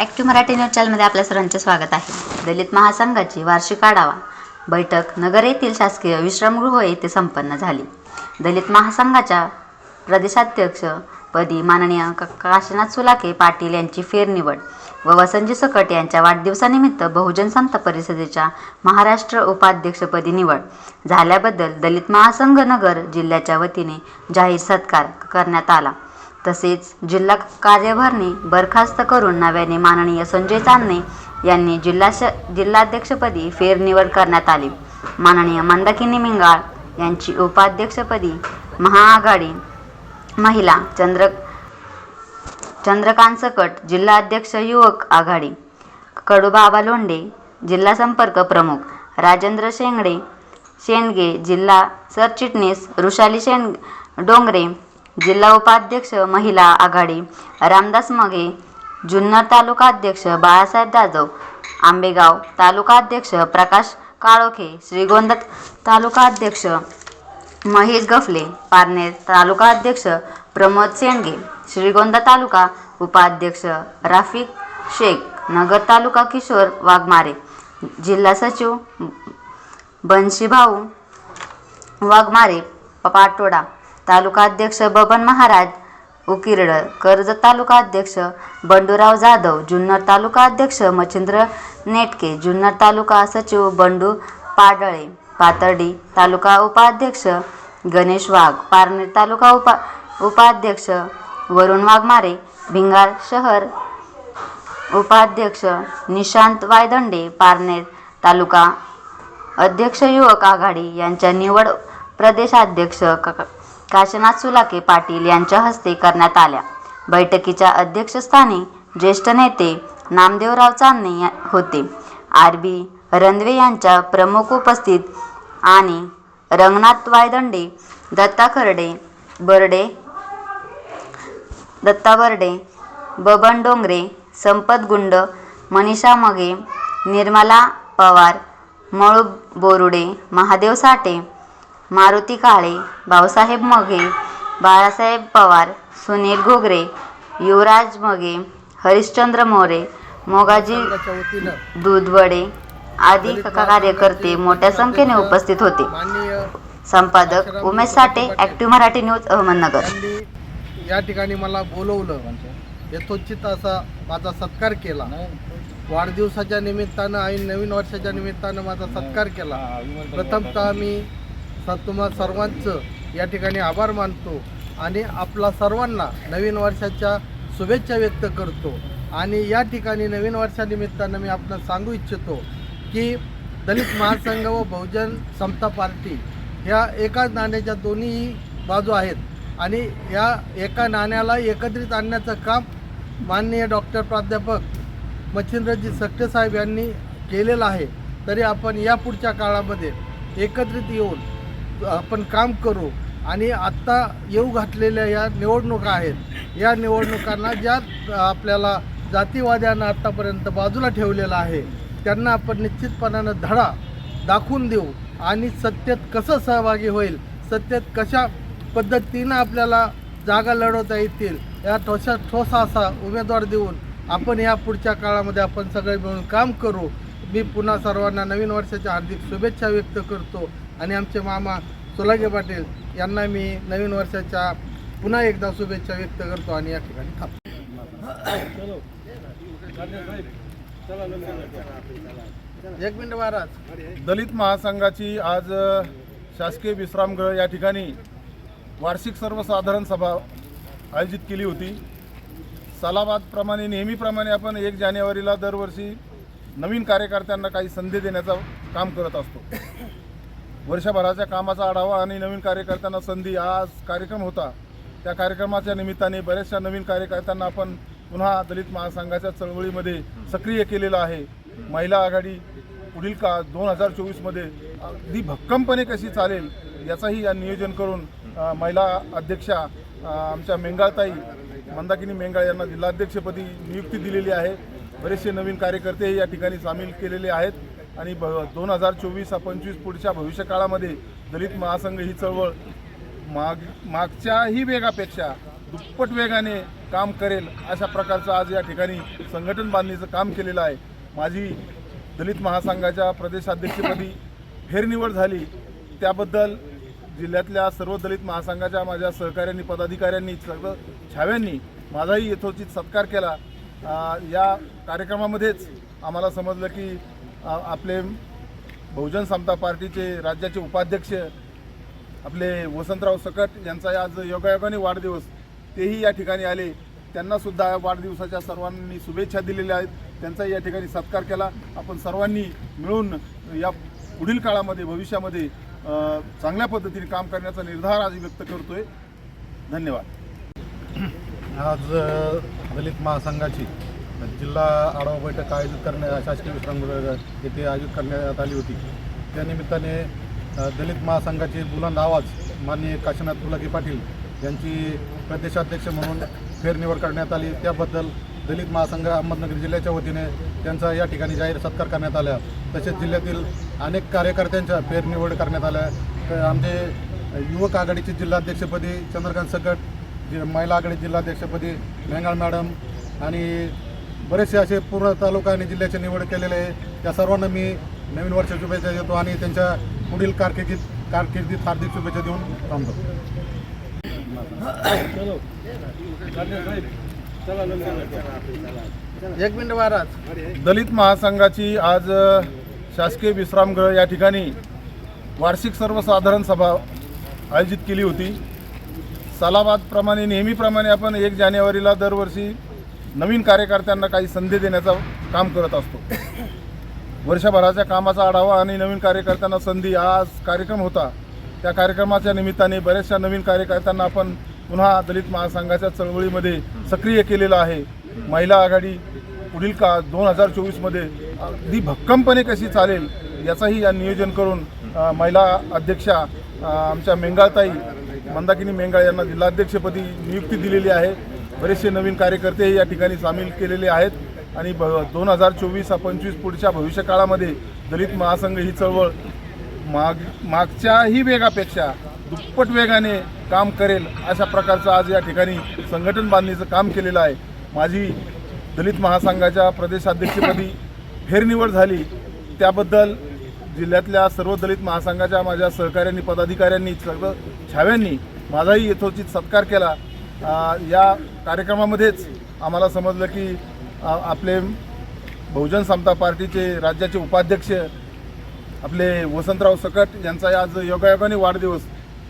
Active Marathi news चॅनलमध्ये आपल्या सर्वांचे स्वागत आहे. दलित महासंघाची वार्षिक आढावा. बैठक नगर येथील शासकीय विश्रामगृह येथे संपन्न झाली. दलित महासंघाच्या प्रदेशाध्यक्ष पदी माननीय क काशीनाथ सुलाके पाटील यांची फेरनिवड व वसंतजी सकट यांच्या वाढदिवसानिमित्त बहुजन संत परिषदेच्या महाराष्ट्र उपाध्यक्षपदी निवड झाल्याबद्दल दलित महासंघ नगर जिल्ह्याच्या वतीने जाहीर सत्कार करण्यात आला. तसेच जिल्हा कार्यभारणी बरखास्त करून नव्याने माननीय संजय चांदणे यांनी जिल्हा जिल्हाध्यक्षपदी फेरनिवड करण्यात आली. माननीय मंदाकिनी मिंगाळ यांची उपाध्यक्षपदी महाआघाडी महिला चंद्र चंद्रकांत सकट जिल्हा अध्यक्ष युवक आघाडी कडूबाबा लोंढे जिल्हा संपर्क प्रमुख राजेंद्र शेंगडे शेंडगे जिल्हा सरचिटणीस ऋषाली शेंड डोंगरे जिल्हा उपाध्यक्ष महिला आघाडी रामदास मगे जुन्नर तालुका अध्यक्ष बाळासाहेब जाधव आंबेगाव तालुका अध्यक्ष प्रकाश काळोखे श्रीगोंदा तालुका अध्यक्ष महेश गफले पारनेर तालुका अध्यक्ष प्रमोद सेंडगे श्रीगोंदा तालुका उपाध्यक्ष राफिक शेख नगर तालुका किशोर वाघमारे जिल्हा सचिव बंशीभाऊ वाघमारे पाटोडा तालुकाध्यक्ष बबन महाराज उकिरड कर्जत तालुका अध्यक्ष बंडूराव जाधव जुन्नर तालुका अध्यक्ष मच्छिंद्र नेटके जुन्नर तालुका सचिव बंडू पाडळे पातर्डी तालुका उपाध्यक्ष गणेश वाघ पारनेर तालुका उपा उपाध्यक्ष वरुण वाघमारे भिंगार शहर उपाध्यक्ष निशांत वायदंडे पारनेर तालुका अध्यक्ष युवक आघाडी यांच्या निवड प्रदेशाध्यक्ष क काशीनाथ सुलाके पाटील यांच्या हस्ते करण्यात आल्या. बैठकीच्या अध्यक्षस्थानी ज्येष्ठ नेते नामदेवराव चांदणे होते. आर बी रणवे यांच्या प्रमुख उपस्थित आणि रंगनाथ वायदंडे दत्ता खर्डे बर्डे दत्ता बर्डे बबन डोंगरे संपत गुंड मनीषा मगे निर्मला पवार मळू बोरुडे महादेव साठे मारुती काळे भाऊसाहेब मगे बाळासाहेब पवार सुनील घोगरे युवराज मगे हरिश्चंद्र मोरे मोगाजी दूधवडे आदी क- कार्यकर्ते मोठ्या संख्येने उपस्थित होते. संपादक उमेश साठे ॲक्टिव्ह मराठी न्यूज अहमदनगर. या ठिकाणी मला बोलवलं यथोचित असा माझा सत्कार केला. वाढदिवसाच्या निमित्तानं आणि नवीन वर्षाच्या निमित्तानं माझा सत्कार केला. प्रथमतः मी सा तुम्हा सर्वांचं या ठिकाणी आभार मानतो आणि आपला सर्वांना नवीन वर्षाच्या शुभेच्छा व्यक्त करतो. आणि या ठिकाणी नवीन वर्षानिमित्तानं मी आपण सांगू इच्छितो की दलित महासंघ व बहुजन समता पार्टी ह्या एकाच नाण्याच्या दोन्ही बाजू आहेत आणि या एका नाण्याला एकत्रित आणण्याचं काम माननीय डॉक्टर प्राध्यापक मच्छिंद्रजी सकटे साहेब यांनी केलेलं आहे. तरी आपण या पुढच्या काळामध्ये एकत्रित येऊन आपण काम करू आणि आत्ता येऊ घातलेल्या या निवडणुका आहेत या निवडणुकांना ज्या आपल्याला जातीवाद्यांना आत्तापर्यंत बाजूला ठेवलेलं आहे त्यांना आपण निश्चितपणानं धडा दाखवून देऊ आणि सत्तेत कसं सहभागी होईल सत्तेत कशा पद्धतीनं आपल्याला जागा लढवता येतील या ठोसा ठोसा असा उमेदवार देऊन आपण या पुढच्या काळामध्ये आपण सगळे मिळून काम करू. मी पुन्हा सर्वांना नवीन वर्षाच्या हार्दिक शुभेच्छा व्यक्त करतो. आणि आमचे मामा सोलागे पाटील यांना मी नवीन वर्षाच्या पुन्हा एकदा शुभेच्छा व्यक्त करतो आणि या ठिकाणी थांबतो. एक मिनिट महाराज. दलित महासंघाची आज शासकीय विश्रामगृह या ठिकाणी वार्षिक सर्वसाधारण सभा आयोजित केली होती. सलाबादप्रमाणे नेहमीप्रमाणे आपण एक जानेवारीला दरवर्षी नवीन कार्यकर्त्यांना काही संधी देण्याचं काम करत असतो. वर्षभराच्या कामाचा आढावा आणि नवीन कार्यकर्त्यांना संधी. आज कार्यक्रम होता. त्या कार्यक्रमाच्या निमित्ताने बऱ्याचशा नवीन कार्यकर्त्यांना आपण पुन्हा दलित महासंघाच्या चळवळीमध्ये सक्रिय केलेलं आहे. महिला आघाडी पुढील का दोन हजार चोवीसमध्ये अगदी भक्कमपणे कशी चालेल याचाही या नियोजन करून महिला अध्यक्षा आमच्या मेंगाळताई मंदाकिनी मेंगाळ यांना जिल्हाध्यक्षपदी नियुक्ती दिलेली आहे. बरेचसे नवीन कार्यकर्ते या ठिकाणी सामील केलेले आहेत. आणि ब दोन हजार चोवीस पंचवीस पुढच्या भविष्यकाळामध्ये दलित महासंघ ही चळवळ माग मागच्याही वेगापेक्षा दुप्पट वेगाने काम करेल अशा प्रकारचं आज या ठिकाणी संघटन बांधणीचं काम केलेलं आहे. माझी दलित महासंघाच्या प्रदेशाध्यक्षपदी फेरनिवड झाली. त्याबद्दल जिल्ह्यातल्या सर्व दलित महासंघाच्या माझ्या सहकाऱ्यांनी पदाधिकाऱ्यांनी सर्व छाव्यांनी माझाही यथोचित सत्कार केला. आ, या कार्यक्रमामध्येच आम्हाला समजलं की आपले बहुजन समता पार्टीचे राज्याचे उपाध्यक्ष आपले वसंतराव सकट यांचा आज योगायोगाने वाढदिवस तेही या ठिकाणी आले. त्यांनासुद्धा वाढदिवसाच्या सर्वांनी शुभेच्छा दिलेल्या आहेत. त्यांचाही या ठिकाणी सत्कार केला. आपण सर्वांनी मिळून या पुढील काळामध्ये भविष्यामध्ये चांगल्या पद्धतीने काम करण्याचा निर्धार आज व्यक्त करतोय. धन्यवाद. आज दलित महासंघाची जिल्हा आढावा बैठक आयोजित करण्या शासकीय विश्रामगृह येथे आयोजित करण्यात आली होती. त्या निमित्ताने दलित महासंघाचे बुलंद आवाज माननीय काशीनाथ तुलागी पाटील यांची प्रदेशाध्यक्ष म्हणून फेरनिवड करण्यात आली. त्याबद्दल दलित महासंघ अहमदनगर जिल्ह्याच्या वतीने त्यांचा या ठिकाणी जाहीर सत्कार करण्यात आला. तसेच जिल्ह्यातील अनेक कार्यकर्त्यांच्या फेरनिवड करण्यात आल्या. तर आमचे युवक आघाडीचे जिल्हाध्यक्षपदी चंद्रकांत सकट जे महिला आघाडी जिल्हाध्यक्षपदी मेंगाळ मॅडम आणि बरेचसे असे पूर्ण तालुका आणि जिल्ह्याचे निवड केलेले आहे. त्या सर्वांना मी नवीन वर्ष शुभेच्छा देतो आणि त्यांच्या पुढील कारकिर्दीत कारकिर्दीत हार्दिक शुभेच्छा देऊन थांबतो. एक मिनिट महाराज. दलित महासंघाची आज शासकीय विश्रामगृह या ठिकाणी वार्षिक सर्वसाधारण सभा आयोजित केली होती. सालाबादप्रमाणे नेहमीप्रमाणे आपण एक जानेवारीला दरवर्षी नवीन कार्यकर्त्यांना काही संधी देण्याचं काम करत असतो. वर्षभराच्या कामाचा आढावा आणि नवीन कार्यकर्त्यांना संधी आज कार्यक्रम होता. त्या कार्यक्रमाच्या निमित्ताने बऱ्याचशा नवीन कार्यकर्त्यांना आपण पुन्हा दलित महासंघाच्या चळवळीमध्ये सक्रिय केलेलं आहे. महिला आघाडी पुढील का दोन हजार चोवीसमध्ये अगदी भक्कमपणे कशी चालेल याचाही या नियोजन करून महिला अध्यक्षा आमच्या मेंगाळताई मंदाकिनी मेंगाळ यांना जिल्हाध्यक्षपदी नियुक्ती दिलेली आहे. बरेचसे नवीन कार्यकर्ते या ठिकाणी सामील केलेले आहेत. आणि ब दोन हजार चोवीस पंचवीस पुढच्या भविष्यकाळामध्ये दलित महासंघ ही चळवळ माग मागच्याही वेगापेक्षा दुप्पट वेगाने काम करेल अशा प्रकारचं आज या ठिकाणी संघटन बांधणीचं काम केलेलं आहे. माझी दलित महासंघाच्या प्रदेशाध्यक्षपदी फेरनिवड झाली. त्याबद्दल जिल्ह्यातल्या सर्व दलित महासंघाच्या माझ्या सहकाऱ्यांनी पदाधिकाऱ्यांनी सर्व छाव्यांनी माझाही यथोचित सत्कार केला. या कार्यक्रमामध्येच आम्हाला समजलं की आपले बहुजन समता पार्टीचे राज्याचे उपाध्यक्ष आपले वसंतराव सकट यांचा आज योगायोगाने वाढदिवस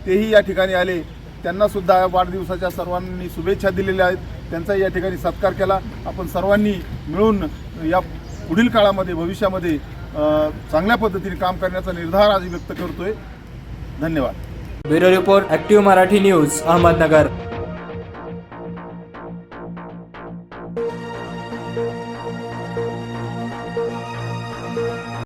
तेही या ठिकाणी आले. त्यांनासुद्धा वाढदिवसाच्या सर्वांनी शुभेच्छा दिलेल्या आहेत. त्यांचाही या ठिकाणी सत्कार केला. आपण सर्वांनी मिळून या पुढील काळामध्ये भविष्यामध्ये चांगल्या पद्धतीने काम करण्याचा निर्धार आज व्यक्त करतोय. धन्यवाद. Bureau report active Marathi news Ahmednagar.